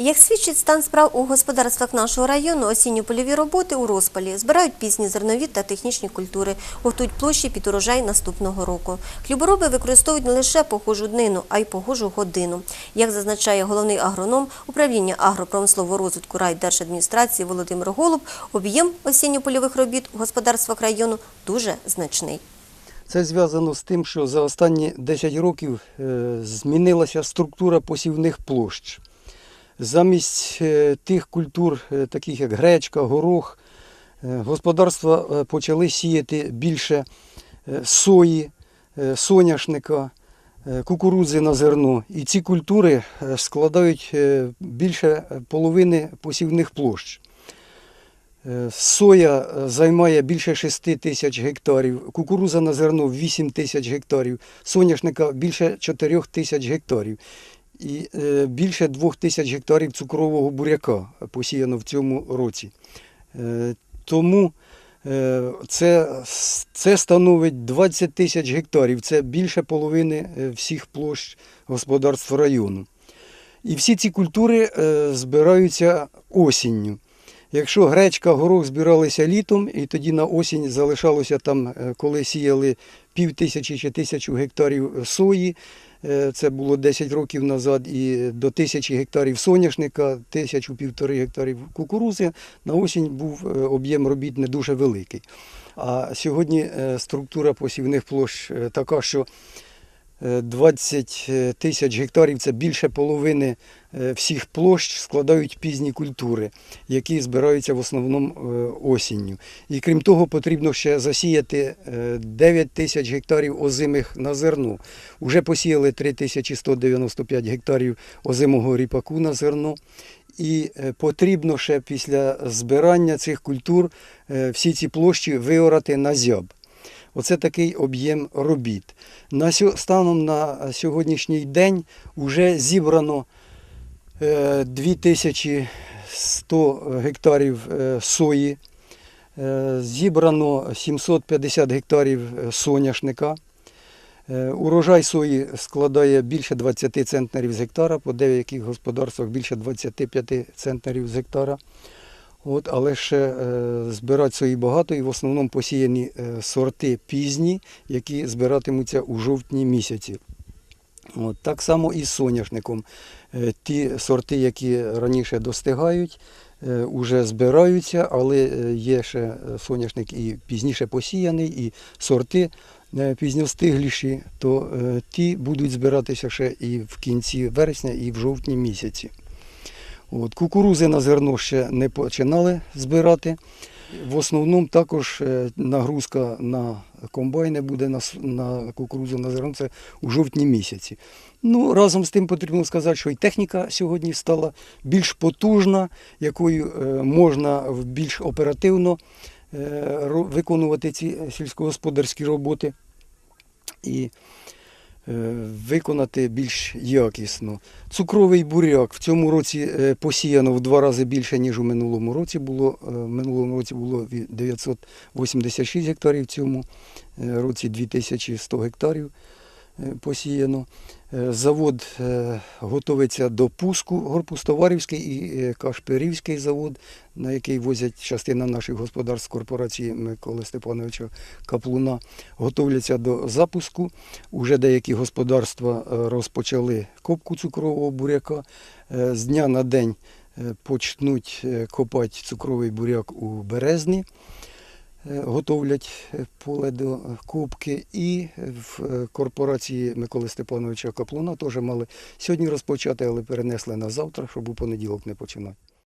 Як свідчить стан справ у господарствах нашого району, осінньо польові роботи у розпалі збирають пізні зернові та технічні культури, готують площі під урожай наступного року. Хлібороби використовують не лише похожу днину, а й похожу годину. Як зазначає головний агроном управління агропромислового розвитку райдержадміністрації Володимир Голуб, об'єм осінньо-польових робіт у господарствах району дуже значний. Це зв'язано з тим, що за останні 10 років е, змінилася структура посівних площ. Замість е, тих культур, е, таких як гречка, горох, е, господарства почали сіяти більше сої, соняшника, кукурудзи на зерно. І ці культури складають більше половини посівних площ. Соя займає більше 6 тисяч гектарів, кукуруза на зерно 8 тисяч гектарів, соняшника більше 4 тисяч гектарів. І е, більше 2 тисяч гектарів цукрового буряка посіяно в цьому році. Е, Тому е, це, це становить 20 тисяч гектарів, це більше половини всіх площ господарств району. І всі ці культури збираються осінню. Якщо гречка, горох збиралися літом, і тоді на осінь залишалося там, коли сіяли пів тисячі чи тисячу гектарів сої, це було 10 років назад, і до тисячі гектарів соняшника, тисячу півтори гектарів кукурузи, на осінь був е, об'єм робіт не дуже великий. А сьогодні е, структура посівних площ е, така, що е, 20 тисяч гектарів це більше половини е, всіх площ складають пізні культури, які збираються в основному е, осінню. І крім того, потрібно ще засіяти е, 9 тисяч гектарів озимих на зерно. Уже посіяли 3195 гектарів озимого ріпаку на зерно. І е, потрібно ще після збирання цих культур е, всі ці площі виорати на зяб. Оце такий об'єм робіт. На станом на сьогоднішній день вже зібрано е, 2100 гектарів е, сої, е, зібрано 750 гектарів е, соняшника. Е, Урожай сої складає більше 20 центнерів з гектара, по деяких господарствах більше 25 центнерів з гектара. От, але ще е, збирати сої багато і в основному посіяні е, сорти пізні, які збиратимуться у жовтні місяці. От, так само і з соняшником. Е, ті сорти, які раніше достигають, е, уже збираються, але е, є ще е, соняшник і пізніше посіяний, і сорти е, пізньостигліші, то е, ті будуть збиратися ще і в кінці вересня, і в жовтні місяці. От, кукурузи на зерно ще не починали збирати. В основному також е, нагрузка на комбайни буде на, на кукурузу на зерно це у жовтні місяці. Ну, разом з тим потрібно сказати, що і техніка сьогодні стала більш потужна, якою е, можна більш оперативно е, виконувати ці сільськогосподарські роботи. І виконати більш якісно. Цукровий буряк в цьому році е, посіяно в два рази більше, ніж у минулому році. Було, е, в минулому році було 986 гектарів, в цьому е, році 2100 гектарів е, посіяно. Е, Завод е, готовиться до пуску, Горпустоварівський і е, Кашпирівський завод, на який возять частина наших господарств корпорації Миколи Степановича Каплуна, готовляться до запуску. Уже деякі господарства е, розпочали копку цукрового буряка. Е, З дня на день е, почнуть е, копати цукровий буряк у березні. Е, Готовлять е, поле до кубки. і в е, корпорації Миколи Степановича Каплуна теж мали сьогодні розпочати, але перенесли на завтра, щоб у понеділок не починати.